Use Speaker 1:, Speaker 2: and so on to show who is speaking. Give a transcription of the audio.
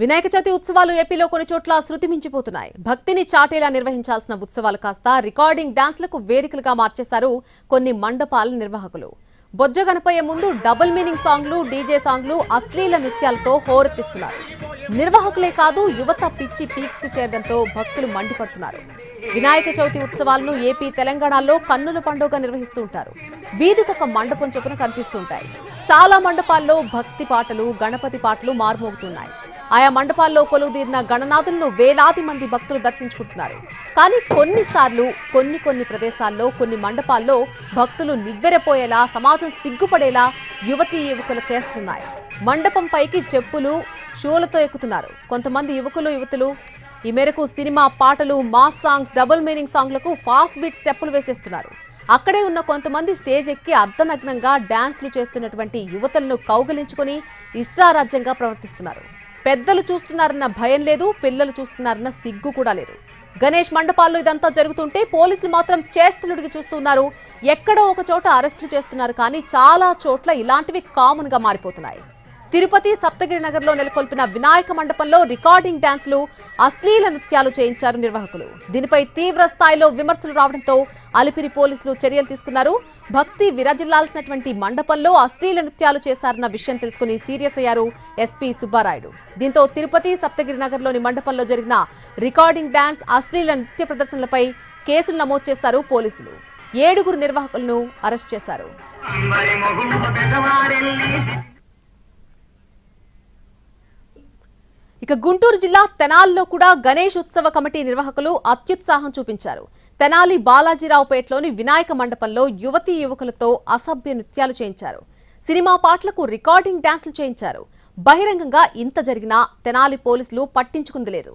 Speaker 1: వినాయక చవితి ఉత్సవాలు ఏపీలో కొన్ని చోట్ల శృతి మించిపోతున్నాయి భక్తిని చాటేలా నిర్వహించాల్సిన ఉత్సవాలు కాస్త రికార్డింగ్ డాన్స్లకు వేదికలుగా మార్చేశారు కొన్ని మండపాల నిర్వాహకులు. బొజ్జ గణపయ్య ముందు డబుల్ మీనింగ్ సాంగ్లు డీజే సాంగ్లు అశ్లీల నృత్యాలతో హోరెత్తిస్తున్నారు. నిర్వాహకులే కాదు యువత పిచ్చి పీక్స్కు చేరడంతో భక్తులు మండిపడుతున్నారు. వినాయక చవితి ఉత్సవాలను ఏపీ తెలంగాణలో కన్నుల పండుగ నిర్వహిస్తూ ఉంటారు. వీధికొక మండపం చొప్పున కనిపిస్తుంటాయి. చాలా మండపాల్లో భక్తి పాటలు గణపతి పాటలు మారుమోగుతున్నాయి. ఆయా మండపాల్లో కొలువుదీరిన గణనాథులను వేలాది మంది భక్తులు దర్శించుకుంటున్నారు. కానీ కొన్నిసార్లు కొన్ని కొన్ని ప్రదేశాల్లో కొన్ని మండపాల్లో భక్తులు నివ్వెరపోయేలా సమాజం సిగ్గుపడేలా యువతీ యువకులు చేస్తున్నాయి. మండపం పైకి చెప్పులు షోలతో ఎక్కుతున్నారు. కొంతమంది యువకులు యువతులు ఈ మేరకు సినిమా పాటలు మాస్ సాంగ్స్ డబుల్ మీనింగ్ సాంగ్లకు ఫాస్ట్ బీట్ స్టెప్పులు వేసేస్తున్నారు. అక్కడే ఉన్న కొంతమంది స్టేజ్ ఎక్కి అర్ధనగ్నంగా డాన్స్లు చేస్తున్నటువంటి యువతలను కౌగలించుకొని ఇష్టారాజ్యంగా ప్రవర్తిస్తున్నారు. పెద్దలు చూస్తున్నారన్న భయం లేదు పిల్లలు చూస్తున్నారన్న సిగ్గు కూడా లేదు. గణేష్ మండపాల్లో ఇదంతా జరుగుతుంటే పోలీసులు మాత్రం చేష్టలుడికి చూస్తున్నారు. ఎక్కడో ఒక చోట అరెస్టులు చేస్తున్నారు కానీ చాలా చోట్ల ఇలాంటివి కామన్గా మారిపోతున్నాయి. తిరుపతి సప్తగిరి నగర్లో నెలకొల్పిన వినాయక మండపంలో రికార్డింగ్ డ్యాన్సులు అశ్లీల నృత్యాలు చేయించారు నిర్వాహకులు. దీనిపై తీవ్ర స్థాయిలో విమర్శలు రావడంతో అలిపిరి పోలీసులు చర్యలు తీసుకున్నారు. భక్తి విరజిల్లాల్సినటువంటి మండపంలో అశ్లీల నృత్యాలు చేశారన్న విషయం తెలుసుకుని సీరియస్ అయ్యారు ఎస్పీ సుబ్బారాయుడు. దీంతో తిరుపతి సప్తగిరి నగర్లోని మండపంలో జరిగిన రికార్డింగ్ డ్యాన్స్ అశ్లీల నృత్య ప్రదర్శనలపై కేసులు నమోదు చేశారు పోలీసులు. ఏడుగురు నిర్వాహకులను అరెస్ట్ చేశారు. ఇక గుంటూరు జిల్లా తెనాలిలో కూడా గణేష్ ఉత్సవ కమిటీ నిర్వాహకులు అత్యుత్సాహం చూపించారు. తెనాలి బాలాజీరావుపేటలోని వినాయక మండపంలో యువతీ యువకులతో అసభ్య నృత్యాలు చేయించారు. సినిమా పాటలకు రికార్డింగ్ డాన్సులు చేయించారు. బహిరంగంగా ఇంత జరిగినా తెనాలి పోలీసులు పట్టించుకుంది లేదు.